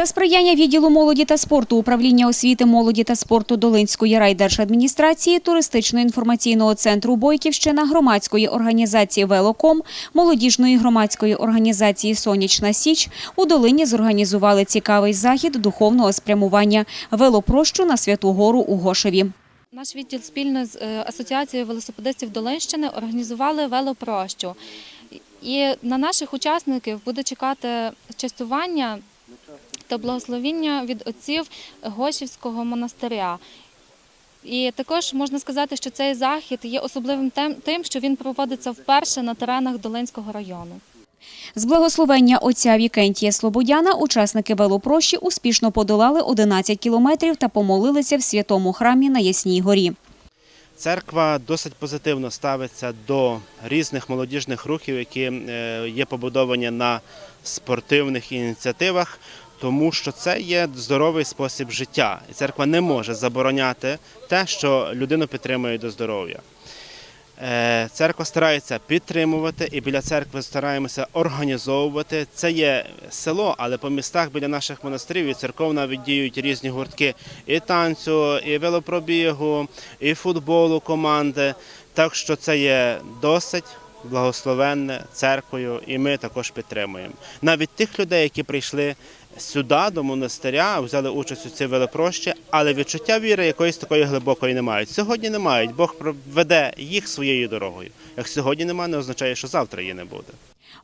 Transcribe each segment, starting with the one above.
За сприяння відділу молоді та спорту управління освіти молоді та спорту Долинської райдержадміністрації, туристично-інформаційного центру Бойківщина, громадської організації Велоком, молодіжної громадської організації Сонячна Січ у Долині зорганізували цікавий захід духовного спрямування велопрощу на Святу Гору у Гошеві. Наш відділ спільно з е, Асоціацією велосипедистів Долинщини організували велопрощу. І на наших учасників буде чекати частування та благословіння від отців Гошівського монастиря. І також можна сказати, що цей захід є особливим тим, що він проводиться вперше на теренах Долинського району. З благословення отця Вікентія Слободяна учасники велопрощі успішно подолали 11 кілометрів та помолилися в святому храмі на Ясній горі. Церква досить позитивно ставиться до різних молодіжних рухів, які е, є побудовані на спортивних ініціативах, тому що це є здоровий спосіб життя. І церква не може забороняти те, що людину підтримує до здоров'я. Е, Церква старається підтримувати і біля церкви стараємося організовувати. Це є село, але по містах біля наших монастирів і церков навіть різні гуртки і танцю, і велопробігу, і футболу команди. Так що це є досить благословенне церквою, і ми також підтримуємо. Навіть тих людей, які прийшли сюди, до монастиря, взяли участь у цій велопрощі, але відчуття віри якоїсь такої глибокої не мають. Сьогодні не мають. Бог веде їх своєю дорогою. Як сьогодні немає, не означає, що завтра її не буде.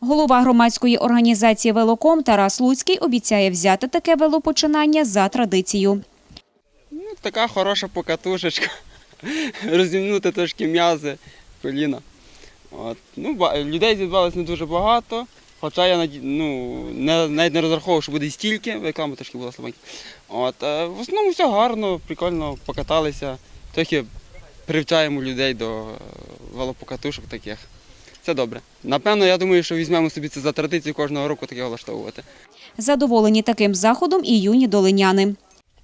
Голова громадської організації Велоком Тарас Луцький обіцяє взяти таке велопочинання за традицію. Ну, така хороша покатушечка. Розімнути трошки м'язи, коліна. От. Ну, ба- людей зібралось не дуже багато. Хоча я ну, не, навіть не розраховував, що буде стільки, реклама трошки була слабенька. От, е, в основному все гарно, прикольно покаталися. Трохи привчаємо людей до е, велопокатушок таких. Це добре. Напевно, я думаю, що візьмемо собі це за традицію кожного року таке влаштовувати. Задоволені таким заходом і юні долиняни.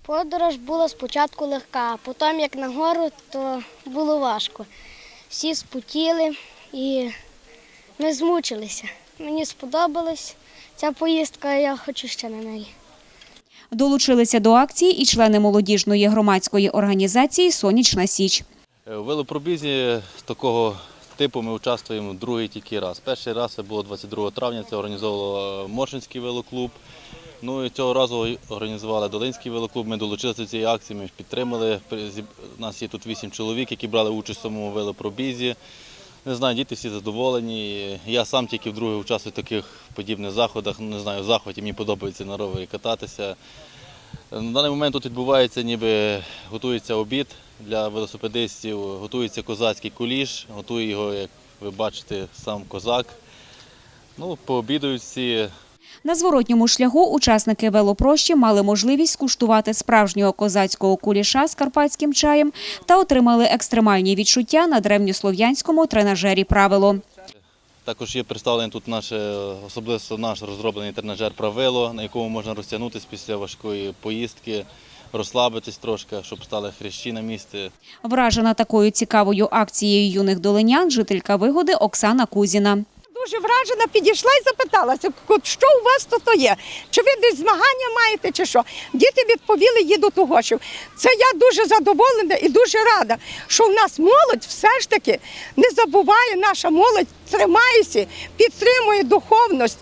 Подорож була спочатку легка, а потім як на гору, то було важко. Всі спотіли і ми змучилися. Мені сподобалась ця поїздка, я хочу ще на неї. Долучилися до акції і члени молодіжної громадської організації Сонячна Січ. Е, У велопробізі такого типу ми участвуємо другий тільки раз. Перший раз це було 22 травня, це організовував Моршинський велоклуб. Ну і цього разу організували Долинський велоклуб. Ми долучилися до цієї акції, ми їх підтримали. У нас є тут вісім чоловік, які брали участь в цьому велопробізі. Не знаю, діти всі задоволені. Я сам тільки вдруге участвую в таких подібних заходах. Не знаю, в захваті мені подобається на ровері кататися. На даний момент тут відбувається, ніби готується обід для велосипедистів, готується козацький куліш, готує його, як ви бачите, сам козак. Ну, пообідують всі. На зворотньому шляху учасники велопрощі мали можливість скуштувати справжнього козацького куліша з карпатським чаєм та отримали екстремальні відчуття на древньослов'янському тренажері правило. Також є представлений тут наш, е, особисто наш розроблений тренажер правило, на якому можна розтягнутися після важкої поїздки, розслабитись трошки, щоб стали хрящі на місці. Вражена такою цікавою акцією юних долинян жителька вигоди Оксана Кузіна. Дуже вражена, підійшла і запиталася, що у вас тут є? Чи ви десь змагання маєте, чи що? Діти відповіли, їдуть у Гошів. Це я дуже задоволена і дуже рада, що в нас молодь все ж таки не забуває, наша молодь тримається, підтримує духовність.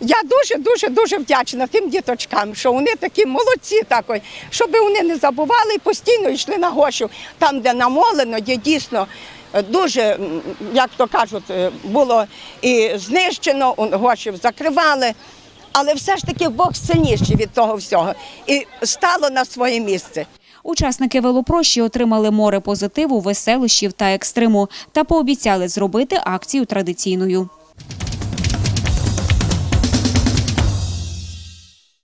Я дуже, дуже, дуже вдячна тим діточкам, що вони такі молодці такої, щоб вони не забували і постійно йшли на Гошів, там, де намолено, є дійсно дуже, як то кажуть, е, було і знищено, Гошів закривали. Але все ж таки Бог сильніший від того всього і стало на своє місце. Учасники велопрощі отримали море позитиву, веселощів та екстриму та пообіцяли зробити акцію традиційною.